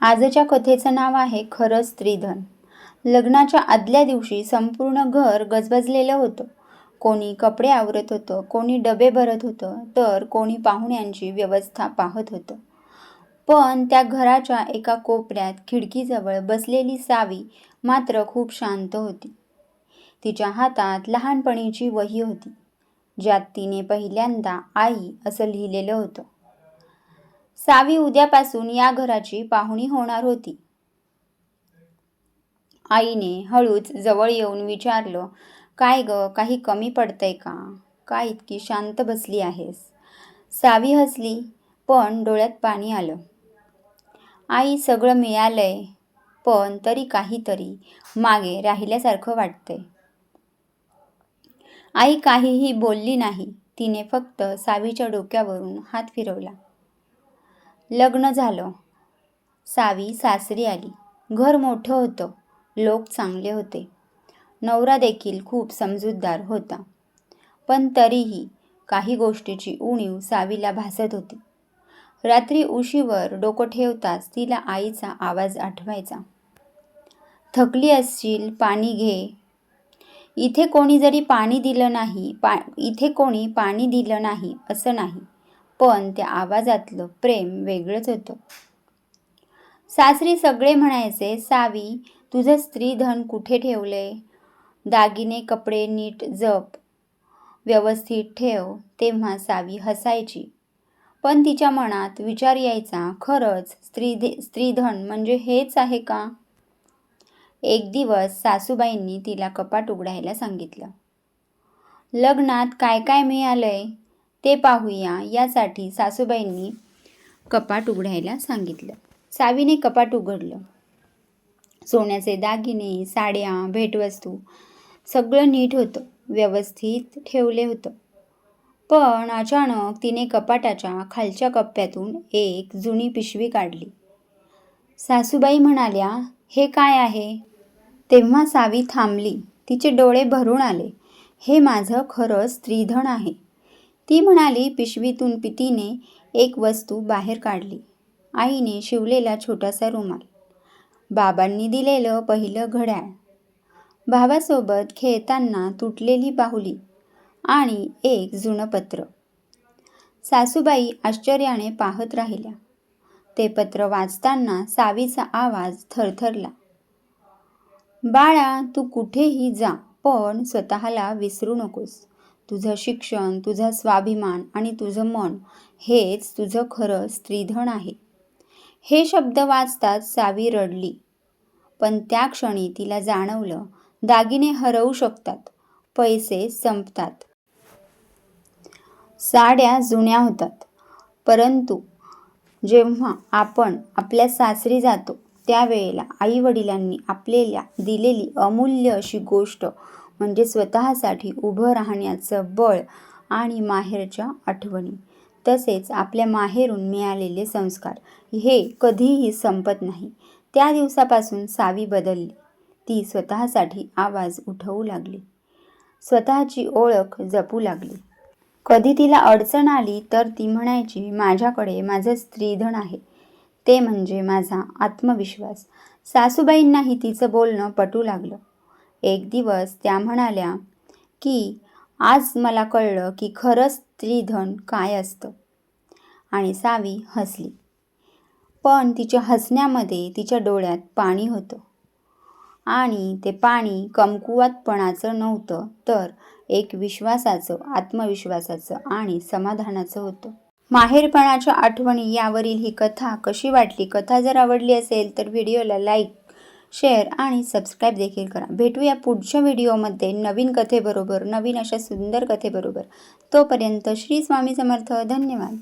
आजच्या कथेचं नाव आहे खरं स्त्रीधन. लग्नाच्या आदल्या दिवशी संपूर्ण घर गजबजलेलं होतं. कोणी कपडे आवरत होतं कोणी डबे भरत होतं तर कोणी पाहुण्यांची व्यवस्था पाहत होतं. पण त्या घराच्या एका कोपऱ्यात खिडकीजवळ बसलेली सावी मात्र खूप शांत होती. तिच्या हातात लहानपणीची वही होती ज्यात तिने पहिल्यांदा आई असं लिहिलेलं होतं. सावी उद्यापासून या घराची पाहुणी होणार होती. आईने हळूच जवळ येऊन विचारलं काय ग काही कमी पडतंय का? काय इतकी शांत बसली आहेस? सावी हसली पण डोळ्यात पाणी आलं. आई सगळं मिळालंय पण तरी काहीतरी मागे राहिल्यासारखं वाटतंय. आई काहीही बोलली नाही तिने फक्त सावीच्या डोक्यावरून हात फिरवला. लग्न झालं. सावी सासरी आली. घर मोठं होतं. लोक चांगले होते. नवरा देखील खूप समजूतदार होता. पण तरीही काही गोष्टीची उणीव सावीला भासत होती. रात्री उशीवर डोकं ठेवताच तिला आईचा आवाज आठवायचा. थकली असशील पाणी घे. इथे कोणी जरी पाणी दिलं नाही पा इथे कोणी पाणी दिलं नाही असं नाही. पण त्या आवाजातलं प्रेम वेगळंच होतं. सासरी सगळे म्हणायचे सावी तुझं स्त्रीधन कुठे ठेवले? दागिने कपडे नीट जप. व्यवस्थित ठेव. तेव्हा सावी हसायची. पण तिच्या मनात विचार यायचा खरंच स्त्री स्त्रीधन म्हणजे हेच आहे का? एक दिवस सासूबाईंनी तिला कपाट उघडायला सांगितलं. लग्नात काय काय मिळालंय? ते पाहूया यासाठी सासूबाईंनी कपाट उघडायला सांगितलं. सावीने कपाट उघडलं. सोन्याचे दागिने साड्या भेटवस्तू सगळं नीट होतं. व्यवस्थित ठेवले होतं. पण अचानक तिने कपाटाच्या खालच्या कप्प्यातून एक जुनी पिशवी काढली. सासूबाई म्हणाल्या हे काय आहे? तेव्हा सावी थांबली. तिचे डोळे भरून आले. हे माझं खरं स्त्रीधन आहे. ती म्हणाली पिशवीतून पितीने एक वस्तू बाहेर काढली. आईने शिवलेला छोटासा रुमाल. बाबांनी दिलेलं पहिलं घड्याळ. भावासोबत खेळताना तुटलेली बाहुली आणि एक जुनं पत्र. सासूबाई आश्चर्याने पाहत राहिल्या. ते पत्र वाचताना सावीचा आवाज थरथरला. बाळा तू कुठेही जा पण स्वतःला विसरू नकोस. तुझं शिक्षण तुझा स्वाभिमान आणि तुझं मन हेच तुझं खरं स्त्रीधन आहे. हे शब्द वाचताच सावी रडली. पण त्या क्षणी तिला जाणवलं दागिने हरवू शकतात पैसे संपतात. साड्या जुन्या होतात. परंतु जेव्हा आपण आपल्या सासरी जातो त्यावेळेला आईवडिलांनी आपल्याला दिलेली अमूल्य अशी गोष्ट म्हणजे स्वतःसाठी उभं राहण्याचं बळ आणि माहेरच्या आठवणी. तसेच आपल्या माहेरून मिळालेले संस्कार. हे कधीही संपत नाही. त्या दिवसापासून सावी बदलली. ती स्वतःसाठी आवाज उठवू लागली. स्वतःची ओळख जपू लागली. कधी तिला अडचण आली तर ती म्हणायची माझ्याकडे माझं स्त्रीधन आहे. ते म्हणजे माझा आत्मविश्वास. सासूबाईंनाही तिचं बोलणं पटू लागलं. एक दिवस त्या म्हणाल्या की आज मला कळलं की खरं स्त्रीधन काय असतं. आणि सावी हसली. पण तिच्या हसण्यामध्ये तिच्या डोळ्यात पाणी होतं. आणि ते पाणी कमकुवतपणाचं नव्हतं तर एक विश्वासाचं आत्मविश्वासाचं आणि समाधानाचं होतं. माहेरपणाच्या आठवणी यावरील ही कथा कशी वाटली कथा जर आवडली असेल तर व्हिडिओला लाईक शेअर आणि सबस्क्राईब देखील करा. भेटूया पुढच्या व्हिडिओमध्ये नवीन कथेबरोबर नवीन अशा सुंदर कथेबरोबर. तोपर्यंत श्री स्वामी समर्थ. धन्यवाद.